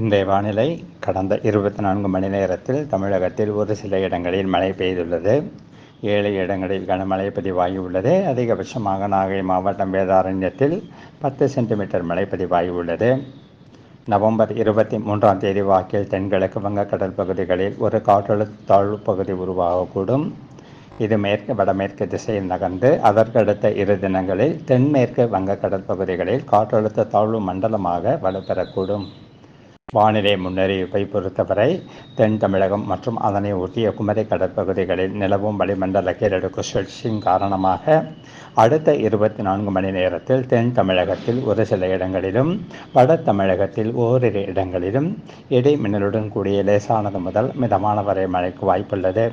இன்றைய வானிலை கடந்த இருபத்தி நான்கு மணி நேரத்தில் தமிழகத்தில் ஒரு சில இடங்களில் மழை பெய்துள்ளது. ஏழு இடங்களில் கனமழை பதிவாகியுள்ளது. அதிகபட்சமாக நாகை மாவட்டம் வேதாரண்யத்தில் பத்து சென்டிமீட்டர் மழை பதிவாகியுள்ளது. நவம்பர் இருபத்தி மூன்றாம் தேதி வாக்கில் தென்கிழக்கு வங்கக்கடல் பகுதிகளில் ஒரு காற்றழுத்த தாழ்வு பகுதி உருவாகக்கூடும். இது மேற்கு வடமேற்கு திசையில் நகர்ந்து அதற்கடுத்த இரு தினங்களில் தென்மேற்கு வங்கக்கடல் பகுதிகளில் காற்றழுத்த தாழ்வு மண்டலமாக வலுப்பெறக்கூடும். வானிலை முன்னறிவிப்பை பொறுத்தவரை தென் தமிழகம் மற்றும் அதனை ஒட்டிய குமரி கடற்பகுதிகளில் நிலவும் வளிமண்டல கீழடுக்கு சுழற்சியின் காரணமாக அடுத்த இருபத்தி நான்கு மணி நேரத்தில் தென் தமிழகத்தில் ஒரு சில இடங்களிலும் வட தமிழகத்தில் ஓரிரு இடங்களிலும் இடைமின்னலுடன் கூடிய லேசானது முதல் மிதமான வரை மழைக்கு வாய்ப்புள்ளது.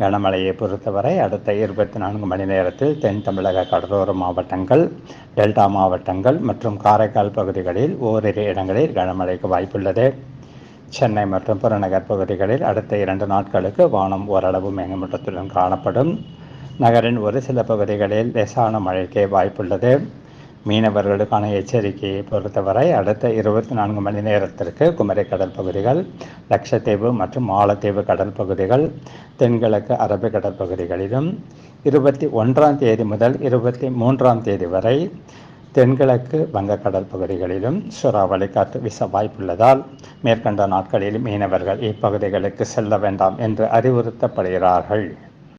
கனமழையை பொறுத்தவரை அடுத்த இருபத்தி நான்கு மணி நேரத்தில் தென் தமிழக கடலோர மாவட்டங்கள் டெல்டா மாவட்டங்கள் மற்றும் காரைக்கால் பகுதிகளில் ஓரிரு இடங்களில் கனமழைக்கு வாய்ப்புள்ளது. சென்னை மற்றும் புறநகர் பகுதிகளில் அடுத்த இரண்டு நாட்களுக்கு வானம் ஓரளவு மேகமூட்டத்துடன் காணப்படும். நகரின் ஒரு சில பகுதிகளில் லேசான மழைக்கே வாய்ப்புள்ளது. மீனவர்களுக்கான எச்சரிக்கையை பொறுத்தவரை அடுத்த இருபத்தி நான்கு மணி நேரத்திற்கு குமரி கடல் பகுதிகள் லட்சத்தீவு மற்றும் மாலத்தீவு கடல் பகுதிகள் தென்கிழக்கு அரபிக் கடல் பகுதிகளிலும் இருபத்தி ஒன்றாம் தேதி முதல் இருபத்தி மூன்றாம் தேதி வரை தென்கிழக்கு வங்கக்கடல் பகுதிகளிலும் சூறாவளி காற்று வீச வாய்ப்புள்ளதால் மேற்கண்ட நாட்களில் மீனவர்கள் இப்பகுதிகளுக்கு செல்ல வேண்டாம் என்று அறிவுறுத்தப்படுகிறார்கள்.